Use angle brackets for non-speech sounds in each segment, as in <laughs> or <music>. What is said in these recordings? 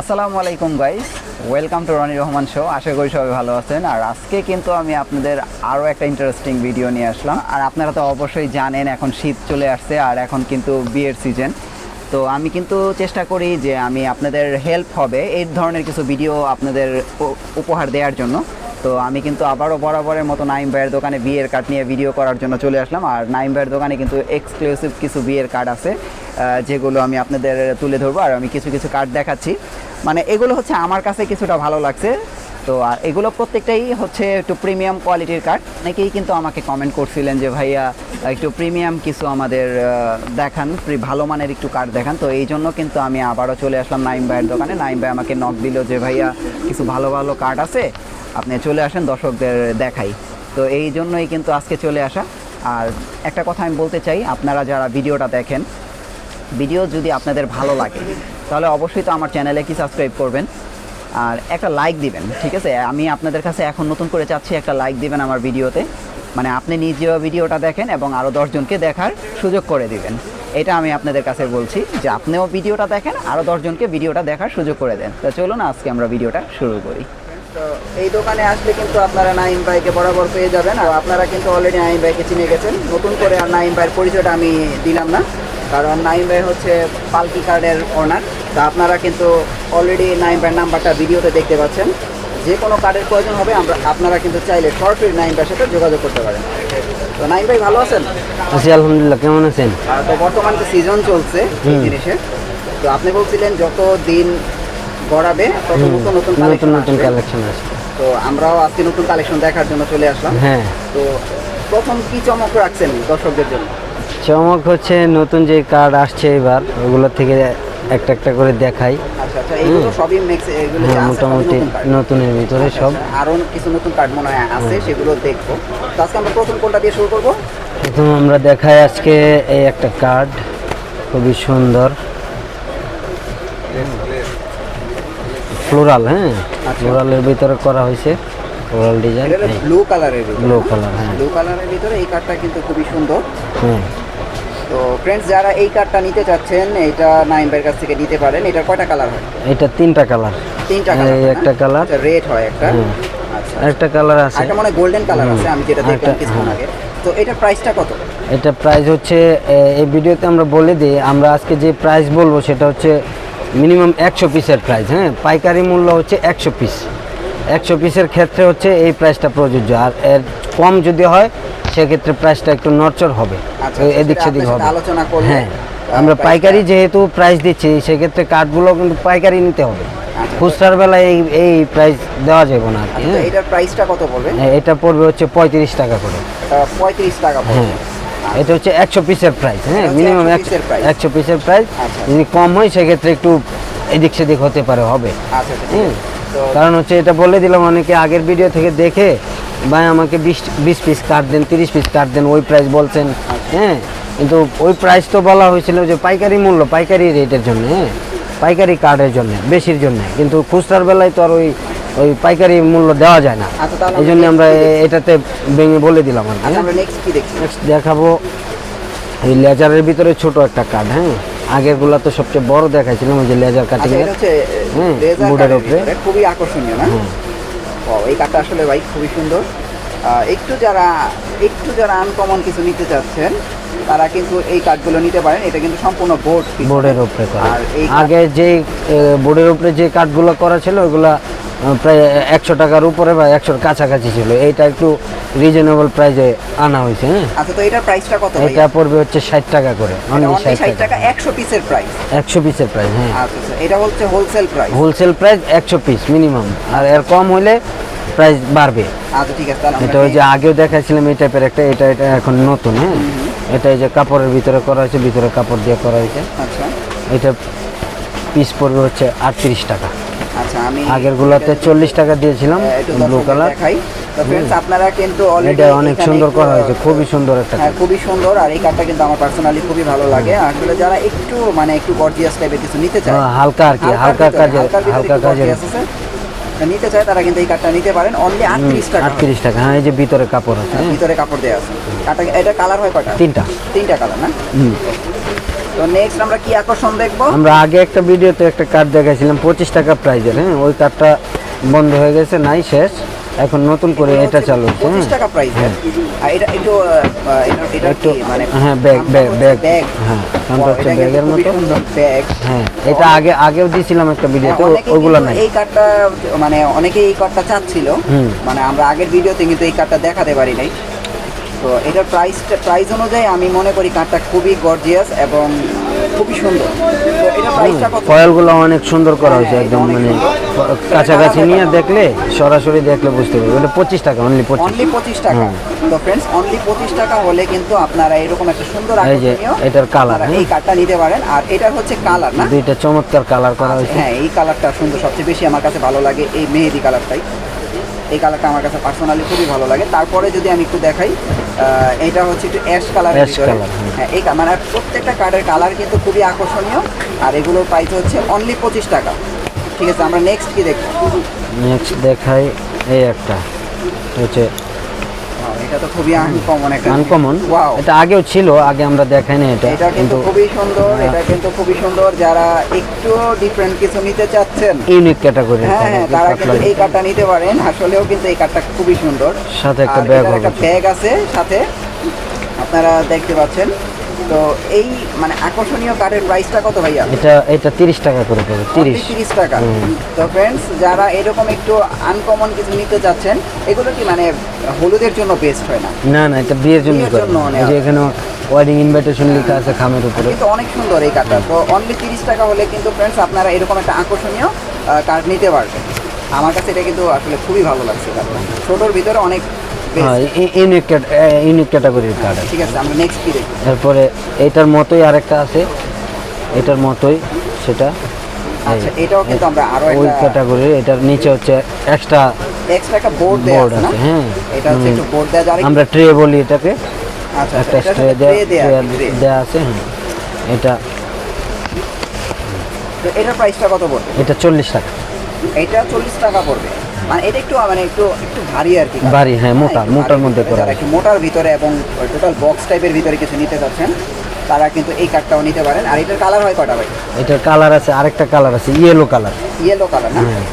আসসালামু আলাইকুম guys welcome to Roni Rahman show আশা করি সবাই ভালো আছেন। আর আজকে কিন্তু আমি আপনাদের আরও একটা ইন্টারেস্টিং ভিডিও নিয়ে আসলাম। আর আপনারা তো অবশ্যই জানেন, এখন শীত চলে আসছে আর এখন কিন্তু বিয়ের সিজন তো আমি কিন্তু চেষ্টা করি যে আমি আপনাদের হেল্প হবে এই ধরনের কিছু ভিডিও আপনাদের উপহার দেওয়ার জন্য। তো আমি কিন্তু আবারও বরাবরের মতো নাইম ভাইয়ের দোকানে বিয়ের কার্ড নিয়ে ভিডিও করার জন্য চলে আসলাম। আর নাইম ভাইয়ের দোকানে কিন্তু এক্সক্লুসিভ কিছু বিয়ের কার্ড আছে যেগুলো আমি আপনাদের তুলে ধরবো। আর আমি কিছু কিছু কার্ড দেখাচ্ছি। মানে এগুলো হচ্ছে আমার কাছে কিছুটা ভালো লাগছে। তো আর এগুলো প্রত্যেকটাই হচ্ছে একটু প্রিমিয়াম কোয়ালিটির কার্ড অনেকেই কিন্তু আমাকে কমেন্ট করছিলেন যে, ভাইয়া, একটু প্রিমিয়াম কিছু আমাদের দেখান ভালো মানের একটু কার্ড দেখান। তো এই জন্য কিন্তু আমি আবারও চলে আসলাম নাইম ভাইয়ের দোকানে। নাইম ভাই আমাকে নক দিল যে, ভাইয়া, কিছু ভালো ভালো কার্ড আছে, আপনি চলে আসেন, দর্শকদের দেখাই। তো এই জন্যই কিন্তু আজকে চলে আসা। আর একটা কথা আমি বলতে চাই, আপনারা যারা ভিডিওটা দেখেন ভিডিও যদি আপনাদের ভালো লাগে, তাহলে অবশ্যই তো আমার চ্যানেলে কি সাবস্ক্রাইব করবেন। আর একটা লাইক দিবেন, ঠিক আছে? আমি আপনাদের কাছে এখন নতুন করে চাচ্ছি একটা লাইক দিবেন আমার ভিডিওতে। মানে আপনি নিজেও ভিডিওটা দেখেন এবং আরও দশজনকে দেখার সুযোগ করে দিবেন। এটা আমি আপনাদের কাছে বলছি যে আপনিও ভিডিওটা দেখেন আরও দশজনকে ভিডিওটা দেখার সুযোগ করে দেন। তো চলুন, আজকে আমরা ভিডিওটা শুরু করি। তো এই দোকানে আসলে কিন্তু আপনারা নাইম ভাইকে বরাবর পেয়ে যাবেন। আর আপনারা কিন্তু অলরেডি নাইম ভাইকে চিনে গেছেন। নতুন করে আর নাইম ভাইয়ের পরিচয়টা আমি দিলাম না। কারণ নাইম ভাই হচ্ছে পালকি কার্ডের ওনার তা আপনারা কিন্তু অলরেডি নাইম ভাইয়ের নাম্বারটা ভিডিওতে দেখতে পাচ্ছেন। যে কোনো কার্ডের প্রয়োজন হবে আমরা আপনারা কিন্তু চাইলে সরাসরি নাইম ভাইয়ের সাথে যোগাযোগ করতে পারেন। তো নাইম ভাই ভালো আছেন? আছি আলহামদুলিল্লাহ। কেমন আছেন? তো বর্তমান তো সিজন চলছে এই। জিনিসের তো আপনি বলছিলেন যত দিন গড়াবে তত হুম, নতুন নতুন নতুন কালেকশন নতুন আসবে। তো আমরাও আজকে নতুন কালেকশন দেখার জন্য চলে আসলাম। হ্যাঁ। তো প্রথম কি চমক রাখছেন দর্শকদের জন্য? চমক হচ্ছে নতুন যে কার্ড আসছে এবার ওগুলো থেকে একটা একটা করে দেখাই। আচ্ছা আচ্ছা হ্যাঁ মোটামুটি নতুনের ভিতরে আচ্ছা, সব। আচ্ছা, আরও কিছু নতুন কার্ড মনে হয় আছে সেগুলো দেখব। তো আজকে আমরা প্রথম কোনটা দিয়ে শুরু করব? প্রথম আমরা দেখাই আজকে এই একটা কার্ড খুবই সুন্দর। ফ্লোরাল হ্যাঁ। ফ্লোরালের ভিতরে করা হয়েছে ফ্লোরাল ডিজাইন ব্লু কালারের ব্লু কালার হ্যাঁ। ব্লু কালারের ভিতরে এই কার্ডটা কিন্তু খুবই সুন্দর। হ্যাঁ তো ফ্রেন্ডস যারা এই কার্ডটা নিতে চাচ্ছেন এটা নাইম ভাইয়ের কাছ থেকে নিতে পারেন। এটার কয়টা কালার হয়? এটা তিনটা কালার তিনটা এই কালার একটা কালার রেড হয় একটা। হুম। আচ্ছা একটা কালার আছে। একটা মানে গোল্ডেন কালার আছে আমি যেটা দেখলাম কিছুক্ষণ। আগে। তো এটা প্রাইসটা কত? এটা প্রাইস হচ্ছে এই ভিডিওতে আমরা বলে দিই আমরা আজকে যে প্রাইস বলব সেটা হচ্ছে মিনিমাম একশো পিসের প্রাইস হ্যাঁ? পাইকারি মূল্য হচ্ছে একশো পিস একশো পিসের ক্ষেত্রে হচ্ছে এই প্রাইসটা প্রযোজ্য। আর এর কম যদি হয় সেক্ষেত্রে প্রাইসটা একটু নড়চড় হবে। আচ্ছা, এদিক সেদিক হবে। আলোচনা হ্যাঁ আমরা পাইকারি যেহেতু প্রাইস দিচ্ছি সেক্ষেত্রে কাঠগুলো কিন্তু পাইকারি নিতে হবে। আচ্ছা। খুচরার বেলায় এই এই প্রাইস দেওয়া যাবে না আচ্ছা, হ্যাঁ। এটার প্রাইসটা কত পড়বে? হ্যাঁ, এটা পড়বে হচ্ছে পঁয়ত্রিশ টাকা করে। পঁয়ত্রিশ টাকা হ্যাঁ এটা হচ্ছে একশো পিসের প্রাইস হ্যাঁ মিনিমাম 100 একশো পিসের প্রাইস। যদি কম হয় সেক্ষেত্রে একটু এদিক সেদিক হতে পারে হবে। হুম। কারণ হচ্ছে এটা বলে দিলাম অনেকে আগের ভিডিও থেকে দেখে ভাই আমাকে বিশ বিশ পিস কাট দেন তিরিশ পিস কাট দেন ওই প্রাইস বলছেন। হ্যাঁ কিন্তু ওই প্রাইস তো বলা হয়েছিল যে পাইকারি মূল্য পাইকারি রেটের জন্য হ্যাঁ পাইকারি কার্ডের জন্য বেশির জন্য কিন্তু খুচরার বেলায় তো আর ওই ওই পাইকারি মূল্য দেওয়া যায় না আচ্ছা, এই জন্য আমরা এটাতে ভেঙে বলে দিলাম আর আচ্ছা হ্যাঁ? নেক্সট দেখাবো এই লেজারের ভিতরে ছোট একটা কার্ড হ্যাঁ আগেরগুলা তো সবচেয়ে বড় দেখাইছিলাম ওই যে লেজার কাটিং আচ্ছা উপরে। খুবই আকর্ষণীয় না। ও এই কার্ডটা আসলে ভাই খুবই সুন্দর। একটু যারা একটু যারা আনকমন কিছু নিতে চাচ্ছেন তারা কিন্তু এই কার্ডগুলো নিতে পারেন। এটা কিন্তু সম্পূর্ণ বোর্ড বোর্ডের উপরে আর এই আগে যে বোর্ডের উপরে যে কার্ডগুলো করা ছিল ওইগুলা প্রায় একশো টাকার উপরে বা একশোর কাছাকাছি ছিল। এইটা একটু রিজনেবল প্রাইসে আনা হয়েছে হ্যাঁ? আচ্ছা তো এটার প্রাইসটা কত এটা পড়বে হচ্ছে ষাট টাকা করে। অনলি ষাট টাকা। একশো পিসের প্রাইস একশো পিসের প্রাইস হ্যাঁ। আচ্ছা আচ্ছা এটা হচ্ছে হোলসেল প্রাইস হোলসেল প্রাইস একশো পিস মিনিমাম আর এর কম হলে প্রাইস বাড়বে। আচ্ছা ঠিক আছে এটা ওই যে আগেও দেখাছিলাম এই টাইপের একটা এটা এটা এখন নতুন হ্যাঁ? এটা এই যে কাপড়ের ভিতরে করা হয়েছে ভিতরে কাপড় দিয়ে করা হয়েছে। আচ্ছা। এটা পিস পড়বে হচ্ছে আটত্রিশ টাকা। আচ্ছা আমি আগের গুলাতে চল্লিশ টাকা দিয়েছিলাম ব্লু কালার দেখাই। আপনারা কিন্তু অলরেডি এটা অনেক সুন্দর করা হয়েছে খুবই সুন্দর একটা হ্যাঁ খুবই সুন্দর আর এই কার্ডটা কিন্তু আমার পার্সোনালি খুবই ভালো লাগে। আসলে যারা একটু মানে একটু গর্জিয়াস টাইপের কিছু নিতে চায় হ্যাঁ, হালকা আর কি হালকা কাজের হালকা একটু নিতে চায় তারা কিন্তু এই কার্ডটা নিতে পারেন। অনলি আটত্রিশ টাকা হয়। আটত্রিশ টাকা। হ্যাঁ এই যে ভিতরে কাপড় আছে হ্যাঁ। ভিতরে কাপড় দেওয়া আছে। কাটা এটা কালার হয় কয়টা? তিনটা। তিনটা কালার না? তো নেক্সট আমরা কি আকর্ষণ দেখব? আমরা আগে একটা ভিডিওতে একটা কার্ড দেখাইছিলাম পঁচিশ টাকা প্রাইজের হ্যাঁ। ওই কার্ডটা বন্ধ হয়ে গেছে নাই শেষ। এখন নতুন করে এটা চালু হচ্ছে হ্যাঁ। টাকা প্রাইস আর এটা একটু এটা- এটা একটু মানে হ্যাঁ ব্যাগ ব্যাগ ব্যাগ। ব্যাগ। হ্যাঁ নামটা হচ্ছে ব্যাগের মতো। ব্যাগ। হ্যাঁ এটা আগে আগেও দিয়েছিলাম একটা ভিডিওতে অনেকেই ওগুলো নাই। এই কার্ডটা মানে অনেকেই এই কার্ডটা চাচ্ছিল। মানে আমরা আগের ভিডিওতে কিন্তু এই কার্ডটা দেখাতে পারি নাই। তো এটার প্রাইসটা প্রাইস অনুযায়ী আমি মনে করি কার্ডটা খুবই গর্জিয়াস এবং খুবই সুন্দর। ফয়েলগুলো অনেক সুন্দর করা হয়েছে হ্যাঁ, একদম মানে কাছাকাছি নিয়ে দেখলে সরাসরি দেখলে বুঝতে পারবে। ওটা পঁচিশ টাকা অনলি পঁচিশ। অনলি পঁচিশ টাকা। তো ফ্রেন্ডস অনলি পঁচিশ টাকা হলে কিন্তু আপনারা এরকম একটা সুন্দর এই যে, এটার হ্যাঁ। এই কার্ডটা নিতে পারেন। আর এটার হচ্ছে কালার না? দুইটা চমৎকার কালার করা হয়েছে। হ্যাঁ এই কালারটা সুন্দর। সবচেয়ে বেশি আমার কাছে ভালো লাগে এই মেহেদি কালারটাই এই কালারটা আমার কাছে পার্সোনালি খুবই ভালো লাগে। তারপরে যদি আমি একটু দেখাই এটা হচ্ছে একটু অ্যাশ কালার। হ্যাঁ এই মানে প্রত্যেকটা কার্ডের কালার কিন্তু খুবই আকর্ষণীয়। আর এগুলোর প্রাইস হচ্ছে অনলি পঁচিশ টাকা। ঠিক আছে আমরা নেক্সট কি দেখি নেক্সট দেখাই এই একটা। হচ্ছে এটা তো খুবই আনকমন একটা আনকমন এটা আগেও ছিল আগে আমরা দেখাইনি এটা এটা কিন্তু খুবই সুন্দর এটা কিন্তু খুবই সুন্দর। যারা একটু ডিফারেন্ট কিছু নিতে চাচ্ছেন ইউনিক ক্যাটাগরি হ্যাঁ হ্যাঁ তারা কিন্তু এই কার্ডটা নিতে পারেন। আসলেও কিন্তু এই কার্ডটা খুবই সুন্দর। সাথে একটা ব্যাগ একটা ব্যাগ আছে সাথে। আপনারা দেখতে পাচ্ছেন। তো এই মানে আকর্ষণীয় কার্ডের প্রাইসটা কত ভাইয়া? এটা এটা তিরিশ টাকা করে পড়বে তিরিশ। তিরিশ টাকা। তো ফ্রেন্ডস যারা এরকম একটু আনকমন কিছু নিতে চাচ্ছেন এগুলো কি মানে হলুদের জন্য বেস্ট হয় না? না না এটা বিয়ের জন্য এই যে এখানে ওয়েডিং ইনভাইটেশন লেখা আছে খামের উপরে। কিন্তু অনেক সুন্দর এই কার্ডটা তো অনলি তিরিশ টাকা হলে কিন্তু ফ্রেন্ডস আপনারা এরকম একটা আকর্ষণীয় কার্ড নিতে পারবেন। আমার কাছে এটা কিন্তু আসলে খুবই ভালো লাগছে কার্ডটা ছোটোর ভিতরে অনেক। হ্যাঁ ইউনিক ইউনিক ক্যাটাগরির কার্ড আছে। ঠিক আছে আমরা নেক্সট কি দেখি এরপরে এইটার মতোই আরেকটা আছে। এটার মতোই সেটা। আচ্ছা এটাও কিন্তু আমরা আরও ওই ক্যাটাগরির এটার নিচে হচ্ছে এক্সট্রা এক্সট্রা একটা বোর্ড আছে না? হ্যাঁ। এটা হচ্ছে একটু বোর্ড দেওয়া যায় আমরা ট্রে বলি এটাকে। আচ্ছা একটা আচ্ছা ট্রে দেওয়া দেওয়া আছে হ্যাঁ। এটা তো এটার প্রাইসটা কত পড়বে? এটা চল্লিশ টাকা। এটা চল্লিশ টাকা পড়বে। মানে এটা একটু মানে একটু একটু ভারী আর কি। ভারী, হ্যাঁ, মোটা, মোটার মধ্যে করা। একটু মোটার ভিতরে এবং টোটাল বক্স টাইপের ভিতরে কিছু নিতে চাচ্ছেন তারা কিন্তু এই কার্ডটাও নিতে পারেন। আর এটার কালার হয় কটা ভাই? এটার কালার আছে আরেকটা কালার আছে ইয়েলো কালার ইয়েলো কালার না? হ্যাঁ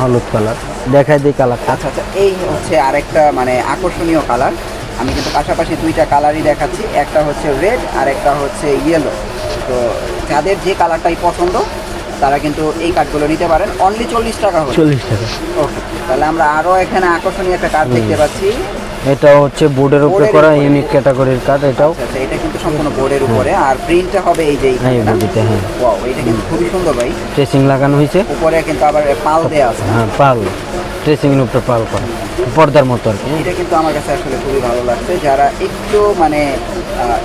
হলুদ কালার দেখাই দিই কালারটা আচ্ছা আচ্ছা এই হচ্ছে আরেকটা মানে আকর্ষণীয় কালার আমি কিন্তু পাশাপাশি দুইটা কালারই দেখাচ্ছি। একটা হচ্ছে রেড আর একটা হচ্ছে ইয়েলো তো যাদের যে কালারটাই পছন্দ তারা কিন্তু এই কার্ডগুলো নিতে পারেন। অনলি চল্লিশ টাকা চল্লিশ টাকা। ওকে তাহলে আমরা আরও এখানে আকর্ষণীয় একটা কার্ড দেখতে পাচ্ছি। এটা হচ্ছে বোর্ডের উপরে করা ইউনিক ক্যাটাগরির কার্ড এটাও। আচ্ছা আচ্ছা, এটা কিন্তু সম্পূর্ণ বোর্ডের উপরে। আর প্রিন্টটা হবে এই যে হ্যাঁ, বডিতে, হ্যাঁ। Wow, এটা কিন্তু খুবই সুন্দর ভাই। ট্রেসিং লাগানো হয়েছে। উপরে কিন্তু আবার পাল দেয়া আছে। হ্যাঁ পাল। ট্রেসিং এর উপরে পাল করা। পর্দার মতো আর কি এটা কিন্তু আমার কাছে আসলে খুবই ভালো লাগছে। যারা একটু মানে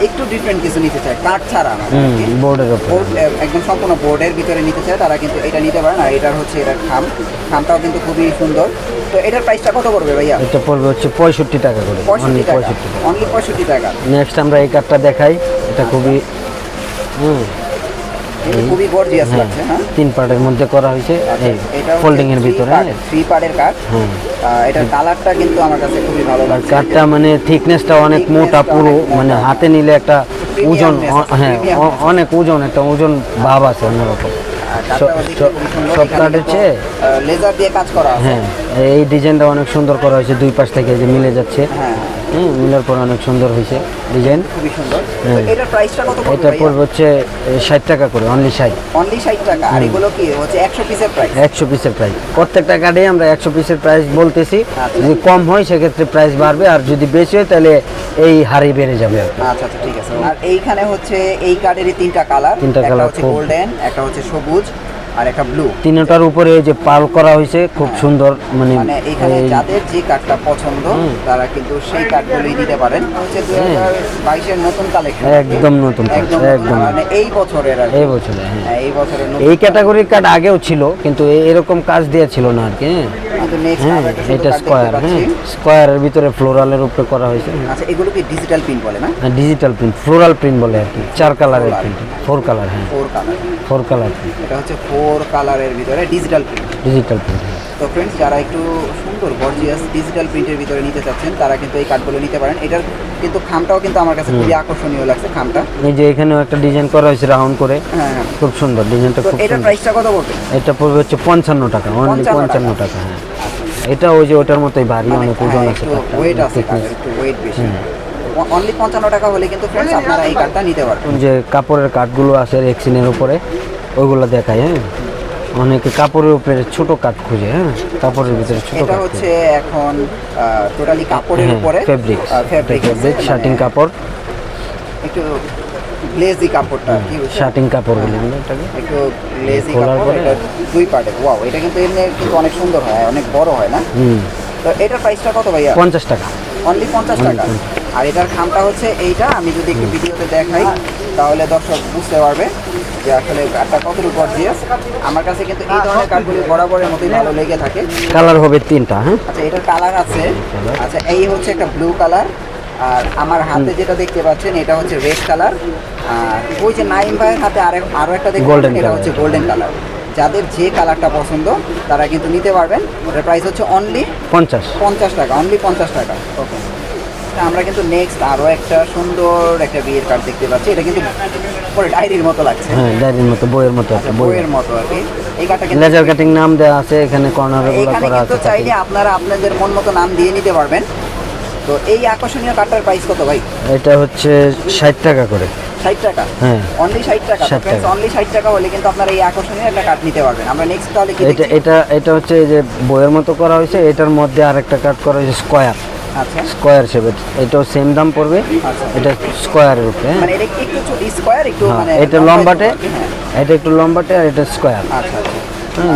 একটু ডিফারেন্ট কিছু নিতে চায় কাঠ ছাড়া না বোর্ডের বোর্ড একদম সম্পূর্ণ বোর্ডের ভিতরে নিতে চায় তারা কিন্তু এটা নিতে পারেন আর এটার হচ্ছে এটার খাম। খামটাও কিন্তু খুবই সুন্দর। তো এটার প্রাইসটা কত পড়বে ভাইয়া? এটা পড়বে হচ্ছে পঁয়ষট্টি টাকা করে পঁয়ষট্টি টাকা। অনলি পঁয়ষট্টি টাকা। নেক্সট আমরা এই কার্ডটা দেখাই এটা খুবই হুম। খুবই গর্জিয়াস হ্যাঁ লাগছে হ্যাঁ। তিন পার্টের মধ্যে করা হয়েছে এই ফোল্ডিং এর ভিতরে হ্যাঁ। থ্রি পার্টের হুম। এটার কালারটা কিন্তু আমার কাছে খুবই ভালো লাগছে। কাঠটা মানে থিকনেসটা অনেক মোটা পুরো মানে হাতে নিলে একটা ওজন হ্যাঁ অনেক ওজন একটা ওজন ভাব আছে অন্যরকম। সব- কাঠের চেয়ে? লেজার দিয়ে কাজ করা হ্যাঁ এই ডিজাইনটা অনেক সুন্দর করা হয়েছে দুই পাশ থেকে যে মিলে যাচ্ছে। হ্যাঁ। হুম মিলার পর অনেক সুন্দর হয়েছে ডিজাইন খুবই সুন্দর। তো। এটার প্রাইসটা কত এটা পড়বে পড়বে হচ্ছে ষাট টাকা করে অনলি ষাট। অনলি 60 টাকা। আর এগুলো কি হচ্ছে 100 পিসের প্রাইস একশো পিসের প্রাইস প্রত্যেকটা কার্ডে আমরা একশো পিসের প্রাইস বলতেছি। আচ্ছা। যদি কম হয় সেক্ষেত্রে প্রাইস বাড়বে। আর যদি বেশি হয় তাহলে এই হারি বেড়ে যাবে আচ্ছা আচ্ছা ঠিক আছে। আর এইখানে হচ্ছে এই কার্ডেরই তিনটা কালার তিনটা colour হচ্ছে গোল্ডেন একটা হচ্ছে সবুজ। আর একটা ব্লু তিনটার উপরে এই যে পাল করা হয়েছে খুব সুন্দর মানে মানে এখানে যাদের যে কার্ডটা পছন্দ তারা কিন্তু সেই কাঠগুলোই দিতে পারেন। হচ্ছে দুই হাজার বাইশের নতুন কালেকশন একদম নতুন একদম মানে এই বছরের আর এই বছরে হ্যাঁ। হ্যাঁ, এই বছরের এই ক্যাটাগরির কার্ড আগেও ছিল কিন্তু এরকম কাজ দিয়ে ছিল না আর কি হ্যাঁ। কিন্তু নেক্সট একটা এটা card দেখতে স্কোয়ার। হ্যাঁ স্কোয়ারের ভিতরে ফ্লোরালের উপরে করা হয়েছে। আচ্ছা এগুলো কি ডিজিটাল প্রিন্ট বলে না? ডিজিটাল প্রিন্ট ফ্লোরাল প্রিন্ট বলে আর কি চার কালারের প্রিন্ট ফোর কালার হ্যাঁ। ফোর কালার ফোর কালার এটা হচ্ছে ফোর কালারের ভিতরে ডিজিটাল প্রিন্ট ডিজিটাল প্রিন্ট তো ফ্রেন্ডস যারা একটু সুন্দর গর্জিয়াস ডিজিটাল প্রিন্টের ভিতরে নিতে চাচ্ছেন তারা কিন্তু এই কাঠগুলো নিতে পারেন। এটার কিন্তু খামটাও কিন্তু আমার কাছে খুবই আকর্ষণীয় লাগছে খামটা। এই যে এখানেও একটা ডিজাইন করা হয়েছে রাউন্ড করে। হ্যাঁ হ্যাঁ। খুব সুন্দর ডিজাইনটা তো খুব এটার প্রাইসটা কত পড়বে? এটা পড়বে হচ্ছে পঞ্চান্ন টাকা অনলি পঞ্চান্ন টাকা হ্যাঁ। এটা ওই যে ওটার মতোই ভারী মানে অনেক ওজন হ্যাঁ, আছে একটু ওয়েট আছে একটু ওয়েট বেশি। অনলি পঞ্চান্ন টাকা হলে কিন্তু ফ্রেন্ডস আপনারা এই কাঠটা নিতে পারবেন। যে কাপড়ের কাঠগুলো আছে রেক্সিনের উপরে ওইগুলো দেখায় হ্যাঁ। অনেকে কাপড়ের উপরে ছোট কাঠ খুঁজে হ্যাঁ। কাপড়ের ভিতরে ছোট এটা হচ্ছে এখন টোটালি কাপড়ের হ্যাঁ উপরে ফেব্রিক ফেব্রিক ফেব্রিক শার্টিং কাপড়। একটু গ্লেজি কাপড়টা কি বুঝছেন? শার্টিং কাপড় বলে এটাকে। একটু গ্লেজি কাপড় এটা দুই পার্টের ওয়াও এটা কিন্তু এমনি কিন্তু অনেক সুন্দর হয় অনেক বড় হয় না? হুম। তো এটার প্রাইসটা কত ভাইয়া? পঞ্চাশ টাকা। অনলি পঞ্চাশ টাকা? আর এটার খামটা হচ্ছে এইটা আমি যদি একটু ভিডিওতে দেখাই তাহলে দর্শক বুঝতে পারবে যে আসলে কাঠটা কতটুকু গর্জিয়াস আমার কাছে কিন্তু এই ধরনের কাঠগুলি বরাবরের মতোই ভালো লেগে থাকে। কালার হবে তিনটা হ্যাঁ? আচ্ছা এটার কালার আছে। আচ্ছা এই হচ্ছে একটা ব্লু কালার আর আমার হাতে যেটা দেখতে পাচ্ছেন এটা হচ্ছে রেড কালার আর ওই যে নাইম ভাইয়ের হাতে আরেক আরও একটা দেখতে এটা হচ্ছে গোল্ডেন কালার যাদের যে কালারটা পছন্দ তারা কিন্তু নিতে পারবেন। এটার প্রাইস হচ্ছে অনলি পঞ্চাশ। পঞ্চাশ টাকা অনলি পঞ্চাশ টাকা। ওকে আমরা কিন্তু নেক্সট আরও একটা সুন্দর একটা বিয়ের কার্ড দেখতে পাচ্ছি। এটা কিন্তু পরে ডায়েরির মতো লাগছে। হ্যাঁ ডায়েরির মতো বইয়ের মতো একটা বইয়ের মতো আর কি। এই কার্ডটা কিন্তু লেজার কাটিং নাম দেওয়া আছে এখানে কর্নারগুলো করা কিন্তু আছে চাইলে আপনারা আপনাদের মন মতো নাম দিয়ে নিতে পারবেন। তো এই আকর্ষণীয় কার্ডটার প্রাইস কত ভাই? এটা হচ্ছে ষাট টাকা করে। ষাট টাকা? হ্যাঁ। অনলি ষাট টাকা। 60 টাকা। অনলি ষাট টাকা হলে কিন্তু আপনারা এই আকর্ষণীয় একটা কার্ড নিতে পারবেন। আমরা নেক্সট তাহলে কি এটা এটা এটা হচ্ছে এই যে বইয়ের মতো করা হয়েছে এটার মধ্যে আরেকটা কাট করা হয়েছে স্কোয়ার স্কোয়ার শেপের এটাও সেম দাম পড়বে। আচ্ছা। এটা স্কোয়ারের উপরে হ্যাঁ। মানে এটা একটু স্কোয়ার একটু হ্যাঁ, মানে এটা লম্বাটে। হ্যাঁ। এটা একটু লম্বাটে আর এটা স্কোয়ার আচ্ছা আচ্ছা।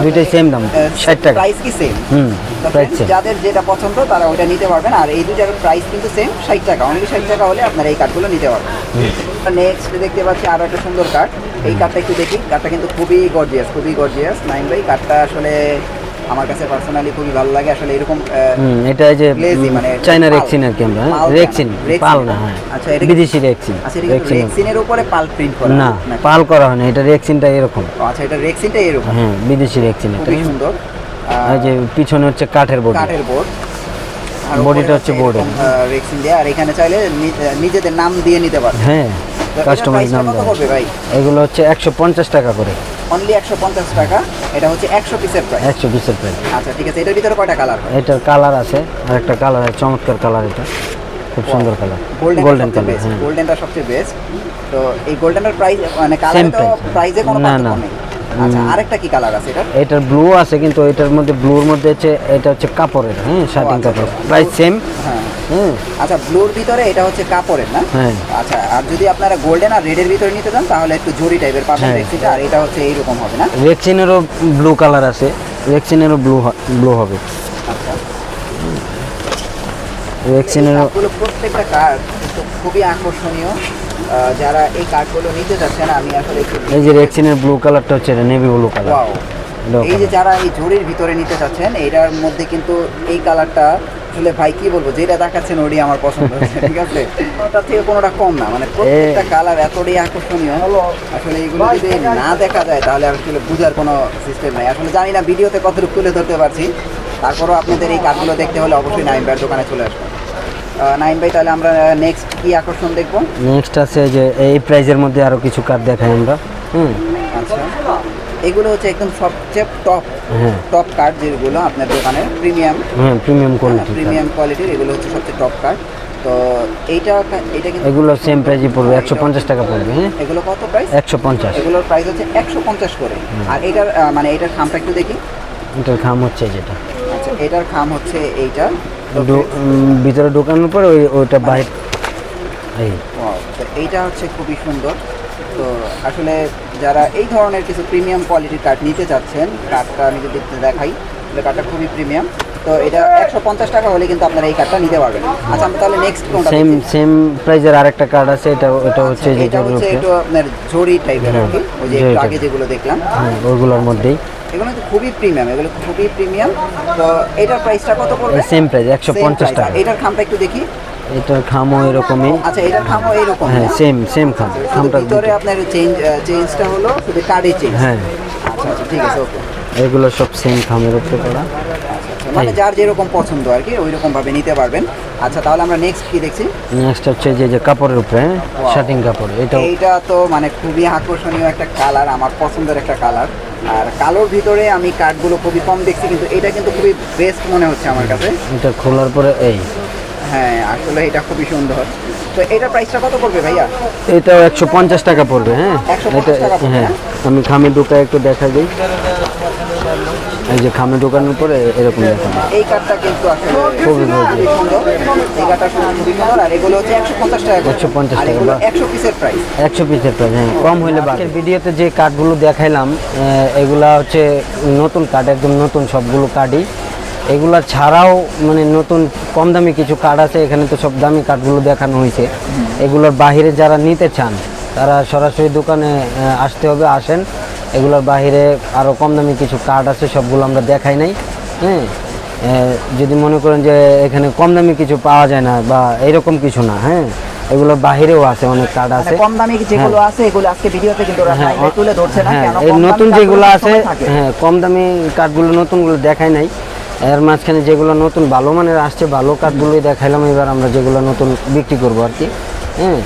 দুইটাই সেম দাম ষাট টাকা। প্রাইস কি সেম হুম প্রাইস যাদের যেটা পছন্দ তারা ওইটা নিতে পারবেন। আর এই দুটার প্রাইস কিন্তু সেম ষাট টাকা। অনলি ষাট টাকা হলে আপনারা এই কার্ডগুলো নিতে পারবেন। নেক্সট দেখতে পাচ্ছি আরও একটা সুন্দর কার্ড এই কার্ডটা একটু দেখি। কার্ডটা কিন্তু খুবই গর্জিয়াস খুবই গর্জিয়াস নাইন ভাই কার্ডটা আসলে আমার কাছে পার্সোনালি খুবই ভালো লাগে। আসলে এরকম এটা এই যে মানে পাল। রেক্সিন আর কি আমরা হ্যাঁ? রেক্সিন পাল না হ্যাঁ। আচ্ছা, এটা বিদেশি রেক্সিন আচ্ছা এটা রেক্সিনের উপরে পাল প্রিন্ট করা না পাল করা হয় না এটা রেক্সিনটা এরকম। আচ্ছা এটা রেক্সিনটা এরকম। হ্যাঁ বিদেশি রেক্সিন এটা। খুবই সুন্দর। এই যে পিছনে হচ্ছে কাঠের বোর্ড কাঠের বোর্ড Bodyটা হচ্ছে board এর। রেক্সিন দিয়ে। আর এখানে চাইলে নিজেদের নাম দিয়ে নিতে পারবে হ্যাঁ কাস্টমাইজ নাম এগুলো হচ্ছে একশো পঞ্চাশ টাকা করে। অনলি একশো পঞ্চাশ টাকা। এটা হচ্ছে একশো পিসের প্রাইস একশো পিসের প্রাইস আচ্ছা ঠিক আছে এটার ভিতরে কয়টা কালার এটার কালার আছে আর একটা কালার আছে চমৎকার কালার এটা। খুব সুন্দর কালার গোল্ডেন গোল্ডেন কালার হ্যাঁ। গোল্ডেনটা সবচেয়ে বেস্ট তো এই গোল্ডেনের প্রাইস মানে কালার তো প্রাইসে কোনো পার্থক্য। নেই। আচ্ছা আরেকটা কি কালার আছে এটা এটার ব্লু আছে কিন্তু এটার মধ্যে ব্লুর মধ্যে হচ্ছে এটা হচ্ছে কাপড়ের হ্যাঁ শার্টিং আচ্ছা, কাপড়। আচ্ছা। প্রাইস সেম হ্যাঁ। হ্যাঁ আচ্ছা ব্লুর ভিতরে এটা হচ্ছে কাপড়ের না? হ্যাঁ। আচ্ছা আর যদি আপনারা গোল্ডেন আর রেডের ভিতরে নিতে চান তাহলে একটু জরি টাইপের পাবেন হ্যাঁ। রেক্সিটা আর এটা হচ্ছে এইরকম হবে না? রেক্সিনেরও ব্লু কালার আছে। রেক্সিনেরও ব্লু ব্লু হবে। আচ্ছা। রেক্সিনেরও প্রত্যেকটা কার্ড খুবই আকর্ষণীয়। যারা এই কার্ডগুলো নিতে চাচ্ছেন আমি আসলে এই যে রেক্সিনের ব্লু কালারটা হচ্ছে এটা নেভি ব্লু কালার ওয়াও এই যে যারা এই জরির ভিতরে নিতে চাচ্ছেন এটার মধ্যে কিন্তু এই কালারটা আসলে ভাই কি বলব যেটা দেখাচ্ছেন ওটাই আমার পছন্দ। হচ্ছে <laughs> ঠিক আছে? ওটার থেকে কোনোটা কম না মানে প্রত্যেকটা কালার এতটাই আকর্ষণীয়। হলো আসলে এগুলো যদি না দেখা যায় তাহলে আসলে বোঝার কোনো সিস্টেম নাই। আসলে জানি না ভিডিওতে কতটুকু তুলে ধরতে পারছি। তারপরও আপনাদের এই কার্ডগুলো দেখতে হলে অবশ্যই ভাইয়ের দোকানে চলে আসবেন। নাইন ভাই তাহলে আমরা নেক্সট কি আকর্ষণ দেখব? নেক্সট আছে যে এই প্রাইজের মধ্যে আরও কিছু কার্ড দেখাই আমরা। হুম। আচ্ছা। এগুলো হচ্ছে একদম সবচেয়ে টপ টপ কার্ড যেগুলো আপনার দোকানে প্রিমিয়াম হ্যাঁ প্রিমিয়াম কোয়ালিটি প্রিমিয়াম কোয়ালিটির এগুলো হচ্ছে সবচেয়ে টপ কার্ড তো এইটা এটা কিন্তু এগুলো সেম প্রাইজই পড়বে একশো পঞ্চাশ টাকা পড়বে হ্যাঁ? এগুলো কত প্রাইস একশো পঞ্চাশ। এগুলোর প্রাইস হচ্ছে একশো পঞ্চাশ করে। আর এটার মানে এটার খামটা একটু দেখি। এটার খাম হচ্ছে যেটা। আচ্ছা এটার খাম হচ্ছে এইটা ভিতরে ঢোকানোর পরে ওই ওইটা বাইরে এই। তো এইটা হচ্ছে খুবই সুন্দর। তো আসলে যারা এই ধরনের কিছু প্রিমিয়াম কোয়ালিটির কার্ড নিতে চাচ্ছেন কাঠটা আমি যদি দেখাই তাহলে কার্ডটা খুবই প্রিমিয়াম তো এটা একশো পঞ্চাশ টাকা হলে কিন্তু আপনারা এই কার্ডটা নিতে পারবেন। আচ্ছা আমরা তাহলে নেক্সট কোনটা সেম সেম প্রাইজের আরেকটা কার্ড আছে এটা এটা হচ্ছে যে এটা হচ্ছে একটু আপনার জরি টাইপের আর কি ওই যে আগে যেগুলো দেখলাম। ওইগুলোর মধ্যেই। এগুলো তো খুবই প্রিমিয়াম এগুলো খুবই প্রিমিয়াম তো এটার প্রাইসটা কত পড়বে? সেম প্রাইস একশো Same পঞ্চাশ price। টাকা। এটার খামটা একটু দেখি। এটার খামও এরকমই। আচ্ছা এটার খামও এইরকম হ্যাঁ সেম সেম খাম। খামটা ভিতরে আপনার চেঞ্জ চেঞ্জটা হলো শুধু কার্ডে চেঞ্জ হ্যাঁ। আচ্ছা আচ্ছা ঠিক আছে ওকে এগুলো সব সেম খামের উপরে করা। মানে যার যেরকম পছন্দ আর কি ওই রকম ভাবে নিতে পারবেন। আচ্ছা তাহলে আমরা নেক্সট কি দেখছি? নেক্সট হচ্ছে যে যে কাপড়ের উপরে হ্যাঁ শার্টিং কাপড় এটাও এইটা তো মানে খুবই আকর্ষণীয় একটা কালার আমার পছন্দের একটা কালার আর কালোর ভিতরে আমি কাঠগুলো খুবই কম দেখছি কিন্তু এটা কিন্তু খুবই বেস্ট মনে হচ্ছে আমার কাছে। এটা খোলার পরে এই। হ্যাঁ আসলে এটা খুবই সুন্দর। তো এটা প্রাইসটা কত পড়বে ভাইয়া? এটা একশো পঞ্চাশ টাকা পড়বে হ্যাঁ? 150 এটা হ্যাঁ হ্যাঁ? আমি খামে দুটো একটু দেখা দিই। এই যে খামে ঢোকানোর পরে এরকম দেখা যায়। এই কাঠটা কিন্তু আসলে খুবই সুন্দর। এই কাঠটা খুবই সুন্দর আর এগুলো হচ্ছে একশো পঞ্চাশ টাকা করে। 150 টাকা, এগুলো বাহ। একশো পিসের প্রাইস একশো পিসের প্রাইস হ্যাঁ কম হইলে আজকের ভিডিওতে যে কাঠগুলো দেখাইলাম এগুলা হচ্ছে নতুন কাঠ একদম নতুন সবগুলো কাঠই। এগুলা ছাড়াও মানে নতুন কম দামি কিছু কাঠ আছে এখানে তো সব দামি কাঠগুলো দেখানো হয়েছে। এগুলোর বাহিরে যারা নিতে চান তারা সরাসরি দোকানে আসতে হবে আসেন। এগুলোর বাহিরে আরও কম দামি কিছু কাঠ আছে সবগুলো আমরা দেখাই নাই হ্যাঁ? যদি মনে করেন যে এখানে কম দামি কিছু পাওয়া যায় না বা এরকম কিছু না হ্যাঁ? এগুলো বাহিরেও আছে অনেক কাঠ মানে আছে। কম দামি যেগুলো আছে এগুলো আজকে ভিডিওতে কিন্তু হ্যাঁ, তুলে ধরছে না হ্যাঁ, কেন এই নতুন যেগুলো আছে হ্যাঁ কম দামি কাঠগুলো নতুনগুলো দেখাই নাই। এর মাঝখানে যেগুলো নতুন ভালো মানের আসছে ভালো কাঠগুলোই দেখাইলাম এবার আমরা যেগুলো নতুন বিক্রি করব আর কি। হ্যাঁ।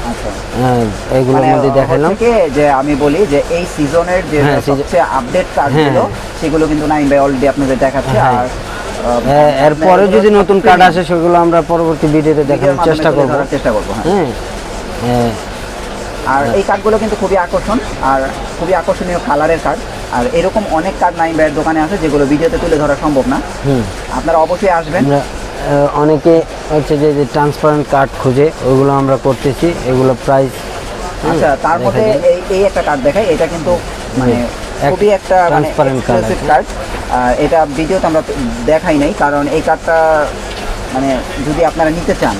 হ্যাঁ, এইগুলোর মধ্যে দেখাইলাম যে আমি বলি যে এই সিজনের যে হ্যাঁ, সবচেয়ে আপডেট কার্ডগুলো সেগুলো কিন্তু নাইন বাই অলরেডি আপনাদের দেখাচ্ছে। হ্যাঁ। আর হ্যাঁ, এরপরে যদি নতুন premium। আসে সেগুলো আমরা পরবর্তী ভিডিওতে দেখানোর চেষ্টা করব। চেষ্টা করব হ্যাঁ। হ্যাঁ হ্যাঁ, আর এই কার্ডগুলো কিন্তু খুবই আকর্ষণ আর খুবই আকর্ষণীয় কালারের কার্ড আর এরকম অনেক কার্ড নাইন বাইয়ের দোকানে আছে যেগুলো ভিডিওতে তুলে ধরা সম্ভব না। আপনারা অবশ্যই আসবেন। অনেকে হচ্ছে যে যে ট্রান্সপারেন্ট কার্ড খুঁজে ওইগুলো আমরা করতেছি এগুলো প্রাইস আচ্ছা তার মধ্যে এই এই একটা কার্ড দেখাই এটা কিন্তু মানে খুবই একটা ট্রান্সপারেন্ট আছে। কার্ড এটা ভিডিওতে আমরা দেখাই নাই কারণ এই কার্ডটা মানে যদি আপনারা নিতে চান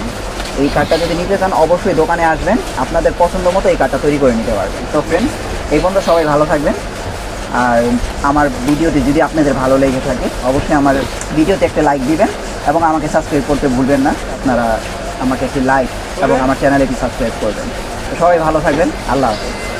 এই কার্ডটা যদি নিতে চান অবশ্যই দোকানে আসবেন আপনাদের পছন্দ মতো এই কার্ডটা তৈরি করে নিতে পারবেন। তো ফ্রেন্ডস এই পর্যন্ত সবাই ভালো থাকবেন। আর আমার ভিডিওটি যদি আপনাদের ভালো লেগে থাকে অবশ্যই আমার ভিডিওতে একটা লাইক দিবেন। এবং আমাকে সাবস্ক্রাইব করতে ভুলবেন না। আপনারা আমাকে একটি লাইক এবং আমার চ্যানেলে একটি সাবস্ক্রাইব করবেন। সবাই ভালো থাকবেন। আল্লাহ হাফেজ।